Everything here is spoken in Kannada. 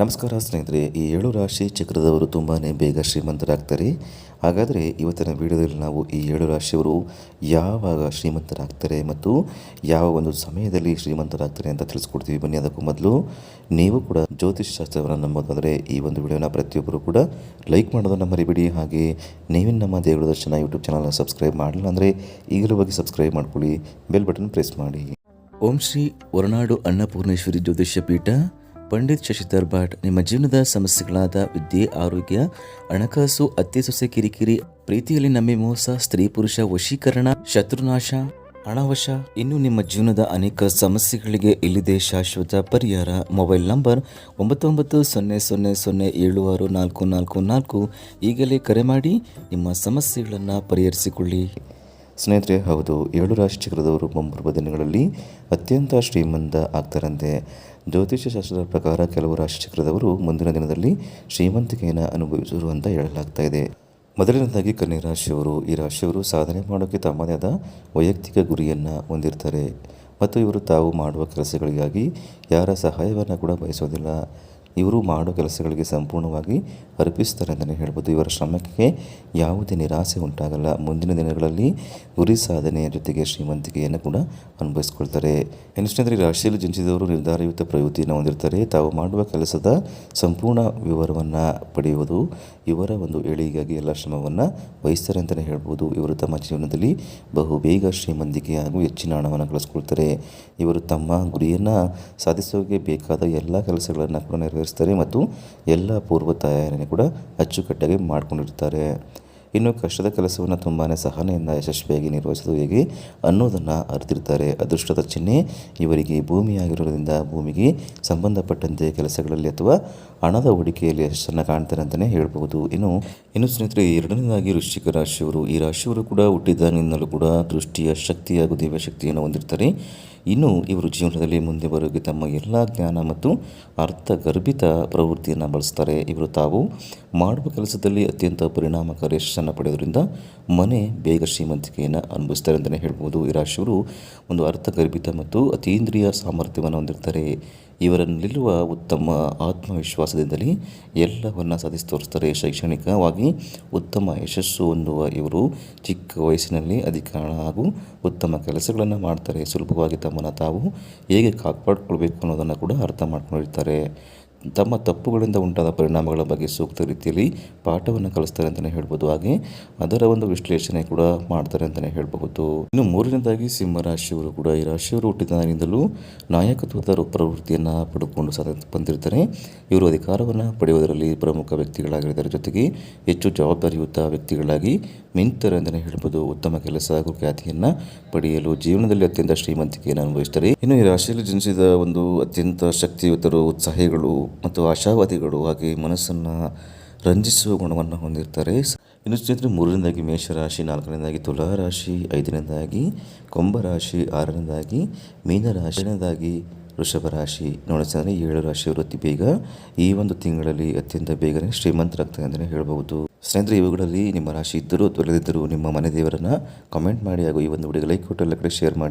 ನಮಸ್ಕಾರ ಸ್ನೇಹಿತರೆ, ಈ ಏಳು ರಾಶಿ ಚಕ್ರದವರು ತುಂಬಾ ಬೇಗ ಶ್ರೀಮಂತರಾಗ್ತಾರೆ. ಹಾಗಾದರೆ ಇವತ್ತಿನ ವಿಡಿಯೋದಲ್ಲಿ ನಾವು ಈ ಏಳು ರಾಶಿಯವರು ಯಾವಾಗ ಶ್ರೀಮಂತರಾಗ್ತಾರೆ ಮತ್ತು ಯಾವ ಒಂದು ಸಮಯದಲ್ಲಿ ಶ್ರೀಮಂತರಾಗ್ತಾರೆ ಅಂತ ತಿಳಿಸ್ಕೊಡ್ತೀವಿ. ಬನ್ನಿ ಅದಕ್ಕೂ ಮೊದಲು ನೀವು ಕೂಡ ಜ್ಯೋತಿಷ್ ಶಾಸ್ತ್ರವನ್ನು ನಂಬೋದಾದರೆ ಈ ಒಂದು ವಿಡಿಯೋನ ಪ್ರತಿಯೊಬ್ಬರು ಕೂಡ ಲೈಕ್ ಮಾಡೋದನ್ನು ಮರಿಬೇಡಿ. ಹಾಗೆ ನೀವಿನ ನಮ್ಮ ದೇವರ ದರ್ಶನ ಯೂಟ್ಯೂಬ್ ಚಾನಲ್ನ ಸಬ್ಸ್ಕ್ರೈಬ್ ಮಾಡಲಿಲ್ಲ ಅಂದರೆ ಈಗಲೂ ಬಗ್ಗೆ ಸಬ್ಸ್ಕ್ರೈಬ್ ಮಾಡ್ಕೊಳ್ಳಿ, ಬೆಲ್ ಬಟನ್ ಪ್ರೆಸ್ ಮಾಡಿ. ಓಂ ಶ್ರೀ ಹೊರನಾಡು ಅನ್ನಪೂರ್ಣೇಶ್ವರಿ ಜ್ಯೋತಿಷ್ಯ ಪೀಠ ಪಂಡಿತ್ ಶಶಿಧರ್ ಭಟ್, ನಿಮ್ಮ ಜೀವನದ ಸಮಸ್ಯೆಗಳಾದ ವಿದ್ಯೆ, ಆರೋಗ್ಯ, ಹಣಕಾಸು, ಅತ್ತೆ ಸೊಸೆ ಕಿರಿಕಿರಿ, ಪ್ರೀತಿಯಲ್ಲಿ ನಂಬಿ ಮೋಸ, ಸ್ತ್ರೀ ಪುರುಷ ವಶೀಕರಣ, ಶತ್ರುನಾಶ ಹಣವಶ ಇನ್ನು ನಿಮ್ಮ ಜೀವನದ ಅನೇಕ ಸಮಸ್ಯೆಗಳಿಗೆ ಇಲ್ಲಿದೆ ಶಾಶ್ವತ ಪರಿಹಾರ. ಮೊಬೈಲ್ ನಂಬರ್ ಒಂಬತ್ತೊಂಬತ್ತು ಒಂಬತ್ತು ಸೊನ್ನೆ ಸೊನ್ನೆ ಸೊನ್ನೆ ಏಳು ಆರು ನಾಲ್ಕು ನಾಲ್ಕು ನಾಲ್ಕು. ಈಗಲೇ ಕರೆ ಮಾಡಿ ನಿಮ್ಮ ಸಮಸ್ಯೆಗಳನ್ನು ಪರಿಹರಿಸಿಕೊಳ್ಳಿ. ಸ್ನೇಹಿತರೆ, ಹೌದು ಏಳು ರಾಶಿ ಚಕ್ರದವರು ಮುಂಬರುವ ದಿನಗಳಲ್ಲಿ ಅತ್ಯಂತ ಶ್ರೀಮಂತ ಆಗ್ತಾರಂತೆ. ಜ್ಯೋತಿಷ್ಯ ಶಾಸ್ತ್ರದ ಪ್ರಕಾರ ಕೆಲವು ರಾಶಿ ಚಕ್ರದವರು ಮುಂದಿನ ದಿನದಲ್ಲಿ ಶ್ರೀಮಂತಿಕೆಯನ್ನು ಅನುಭವಿಸುವರು ಅಂತ ಹೇಳಲಾಗ್ತಾ ಇದೆ. ಮೊದಲನೇದಾಗಿ ಕನ್ಯಾ ರಾಶಿಯವರು. ಈ ರಾಶಿಯವರು ಸಾಧನೆ ಮಾಡೋಕ್ಕೆ ತಮ್ಮದೇ ಆದ ವೈಯಕ್ತಿಕ ಗುರಿಯನ್ನು ಹೊಂದಿರ್ತಾರೆ. ಮತ್ತು ಇವರು ತಾವು ಮಾಡುವ ಕೆಲಸಗಳಿಗಾಗಿ ಯಾರ ಸಹಾಯವನ್ನು ಕೂಡ ಬಯಸೋದಿಲ್ಲ. ಇವರು ಮಾಡೋ ಕೆಲಸಗಳಿಗೆ ಸಂಪೂರ್ಣವಾಗಿ ಅರ್ಪಿಸ್ತಾರೆ ಅಂತಲೇ ಹೇಳ್ಬೋದು. ಇವರ ಶ್ರಮಕ್ಕೆ ಯಾವುದೇ ನಿರಾಸೆ ಉಂಟಾಗಲ್ಲ. ಮುಂದಿನ ದಿನಗಳಲ್ಲಿ ಗುರಿ ಸಾಧನೆಯ ಜೊತೆಗೆ ಶ್ರೀಮಂತಿಕೆಯನ್ನು ಕೂಡ ಅನುಭವಿಸ್ಕೊಳ್ತಾರೆ. ಈ ರಾಶಿಯಲ್ಲಿ ಜನಿಸಿದವರು ನಿರ್ಧಾರಯುತ ಪ್ರವೃತ್ತಿಯನ್ನು ಹೊಂದಿರ್ತಾರೆ. ತಾವು ಮಾಡುವ ಕೆಲಸದ ಸಂಪೂರ್ಣ ವಿವರವನ್ನು ಪಡೆಯುವುದು ಇವರ ಒಂದು ಏಳಿಗೆಗಾಗಿ ಎಲ್ಲ ಶ್ರಮವನ್ನು ವಹಿಸ್ತಾರೆ ಅಂತಲೇ ಹೇಳ್ಬೋದು. ಇವರು ತಮ್ಮ ಜೀವನದಲ್ಲಿ ಬಹು ಬೇಗ ಶ್ರೀಮಂತಿಕೆ ಹಾಗೂ ಹೆಚ್ಚಿನ ಹಣವನ್ನು ಗಳಿಸ್ಕೊಳ್ತಾರೆ. ಇವರು ತಮ್ಮ ಗುರಿಯನ್ನು ಸಾಧಿಸೋಕೆ ಬೇಕಾದ ಎಲ್ಲ ಕೆಲಸಗಳನ್ನು ಕೂಡ ಮತ್ತು ಎಲ್ಲ ಪೂರ್ವ ತಯಾರಿಯನ್ನು ಕೂಡ ಅಚ್ಚುಕಟ್ಟಾಗಿ ಮಾಡಿಕೊಂಡಿರ್ತಾರೆ ಇನ್ನು ಕಷ್ಟದ ಕೆಲಸವನ್ನು ತುಂಬಾ ಸಹನೆಯಿಂದ ಯಶಸ್ವಿಯಾಗಿ ನಿರ್ವಹಿಸೋದು ಹೇಗೆ ಅನ್ನೋದನ್ನು ಅರಿತಿರ್ತಾರೆ. ಅದೃಷ್ಟದ ಚಿಹ್ನೆ ಇವರಿಗೆ ಭೂಮಿಯಾಗಿರೋದ್ರಿಂದ ಭೂಮಿಗೆ ಸಂಬಂಧಪಟ್ಟಂತೆ ಕೆಲಸಗಳಲ್ಲಿ ಅಥವಾ ಹಣದ ಹೂಡಿಕೆಯಲ್ಲಿ ಯಶಸ್ಸನ್ನು ಕಾಣ್ತಾರೆ ಅಂತಲೇ ಹೇಳ್ಬೋದು ಇನ್ನು ಇನ್ನು ಸ್ನೇಹಿತರೆ ಎರಡನೇದಾಗಿ ವೃಶ್ಚಿಕ ರಾಶಿಯವರು. ಈ ರಾಶಿಯವರು ಕೂಡ ಹುಟ್ಟಿದಾಗಿನಿಂದಲೂ ಕೂಡ ದೃಷ್ಟಿಯ ಶಕ್ತಿ ಹಾಗೂ ದಿವ್ಯ ಶಕ್ತಿಯನ್ನು ಹೊಂದಿರ್ತಾರೆ. ಇನ್ನು ಇವರು ಜೀವನದಲ್ಲಿ ಮುಂದೆ ಬರೋಕ್ಕೆ ತಮ್ಮ ಎಲ್ಲ ಜ್ಞಾನ ಮತ್ತು ಅರ್ಥಗರ್ಭಿತ ಪ್ರವೃತ್ತಿಯನ್ನು ಬಳಸ್ತಾರೆ. ಇವರು ತಾವು ಮಾಡುವ ಕೆಲಸದಲ್ಲಿ ಅತ್ಯಂತ ಪರಿಣಾಮಕಾರಿ ಯಶಸ್ಸನ್ನು ಪಡೆಯೋದ್ರಿಂದ ಮನೆ ಬೇಗ ಶ್ರೀಮಂತಿಕೆಯನ್ನು ಅನುಭವಿಸ್ತಾರೆ ಅಂತಲೇ ಹೇಳ್ಬೋದು. ಈ ರಾಶಿಯವರು ಒಂದು ಅರ್ಥಗರ್ಭಿತ ಮತ್ತು ಅತೀಂದ್ರಿಯ ಸಾಮರ್ಥ್ಯವನ್ನು ಹೊಂದಿರ್ತಾರೆ. ಇವರಲ್ಲಿರುವ ಉತ್ತಮ ಆತ್ಮವಿಶ್ವಾಸದಿಂದಲೇ ಎಲ್ಲವನ್ನು ಸಾಧಿಸಿ ತೋರಿಸ್ತಾರೆ ಶೈಕ್ಷಣಿಕವಾಗಿ. ಉತ್ತಮ ಯಶಸ್ಸು ಹೊಂದುವ ಇವರು ಚಿಕ್ಕ ವಯಸ್ಸಿನಲ್ಲಿ ಅಧಿಕಾರ ಹಾಗೂ ಉತ್ತಮ ಕೆಲಸಗಳನ್ನು ಮಾಡ್ತಾರೆ. ಸುಲಭವಾಗಿ ತಮ್ಮನ್ನು ತಾವು ಹೇಗೆ ಕಾಪಾಡಿಕೊಳ್ಬೇಕು ಅನ್ನೋದನ್ನು ಕೂಡ ಅರ್ಥ ಮಾಡ್ಕೊಂಡಿರ್ತಾರೆ. ತಮ್ಮ ತಪ್ಪುಗಳಿಂದ ಉಂಟಾದ ಪರಿಣಾಮಗಳ ಬಗ್ಗೆ ಸೂಕ್ತ ರೀತಿಯಲ್ಲಿ ಪಾಠವನ್ನು ಕಲಿಸ್ತಾರೆ ಅಂತಲೇ ಹೇಳ್ಬೋದು. ಹಾಗೆ ಅದರ ಒಂದು ವಿಶ್ಲೇಷಣೆ ಕೂಡ ಮಾಡ್ತಾರೆ ಅಂತಲೇ ಹೇಳಬಹುದು. ಇನ್ನು ಮೂರನೇದಾಗಿ ಸಿಂಹ ರಾಶಿಯವರು ಕೂಡ ಈ ರಾಶಿಯವರು ಹುಟ್ಟಿದಾಗಿಂದಲೂ ನಾಯಕತ್ವದ ಪ್ರವೃತ್ತಿಯನ್ನು ಪಡೆದುಕೊಂಡು ಸಾಧ ಬಂದಿರ್ತಾರೆ. ಇವರು ಅಧಿಕಾರವನ್ನು ಪಡೆಯುವುದರಲ್ಲಿ ಪ್ರಮುಖ ವ್ಯಕ್ತಿಗಳಾಗಿರ್ತಾರೆ. ಜೊತೆಗೆ ಹೆಚ್ಚು ಜವಾಬ್ದಾರಿಯುತ ವ್ಯಕ್ತಿಗಳಾಗಿ ಮಿಂತಾರೆ ಅಂತಲೇ ಹೇಳ್ಬೋದು ಉತ್ತಮ ಕೆಲಸ ಹಾಗೂ ಖ್ಯಾತಿಯನ್ನು ಪಡೆಯಲು ಜೀವನದಲ್ಲಿ ಅತ್ಯಂತ ಶ್ರೀಮಂತಿಕೆಯನ್ನು ಅನುಭವಿಸ್ತಾರೆ. ಇನ್ನು ಈ ರಾಶಿಯಲ್ಲಿ ಜನಿಸಿದ ಒಂದು ಅತ್ಯಂತ ಶಕ್ತಿಯುತರು ಉತ್ಸಾಹಿಗಳು ಮತ್ತು ಆಶಾವಾದಿಗಳು ಹಾಗೆ ಮನಸ್ಸನ್ನು ರಂಜಿಸುವ ಗುಣವನ್ನು ಹೊಂದಿರ್ತಾರೆ. ಇನ್ನು ಸ್ನೇಹಿತರೆ ಮೂರನೇದಾಗಿ ಮೇಷರಾಶಿ ನಾಲ್ಕನೇದಾಗಿ ತುಲಾ ರಾಶಿ ಐದನೇದಾಗಿ ಕುಂಭರಾಶಿ ಆರನೇದಾಗಿ ಮೀನರಾಶಿ ಏಳನೇದಾಗಿ ವೃಷಭ ರಾಶಿ ನೋಡಿದ್ರೆ ಏಳು ರಾಶಿ ವೃತ್ತಿ ಬೇಗ. ಈ ಒಂದು ತಿಂಗಳಲ್ಲಿ ಅತ್ಯಂತ ಬೇಗನೆ ಶ್ರೀಮಂತರಾಗ್ತದೆ ಅಂತಲೇ ಹೇಳಬಹುದು. ಸ್ನೇಹಿತರೆ, ಇವುಗಳಲ್ಲಿ ನಿಮ್ಮ ರಾಶಿ ಇದ್ದರೂ ತೊಲೆದಿದ್ದರೂ ನಿಮ್ಮ ಮನೆ ದೇವರನ್ನು ಕಮೆಂಟ್ ಮಾಡಿ ಹಾಗೂ ಈ ಒಂದು ವಿಡಿಯೋಗೆ ಲೈಕ್ ಕೊಟ್ಟು ಎಲ್ಲ ಕಡೆ ಶೇರ್ ಮಾಡಿ.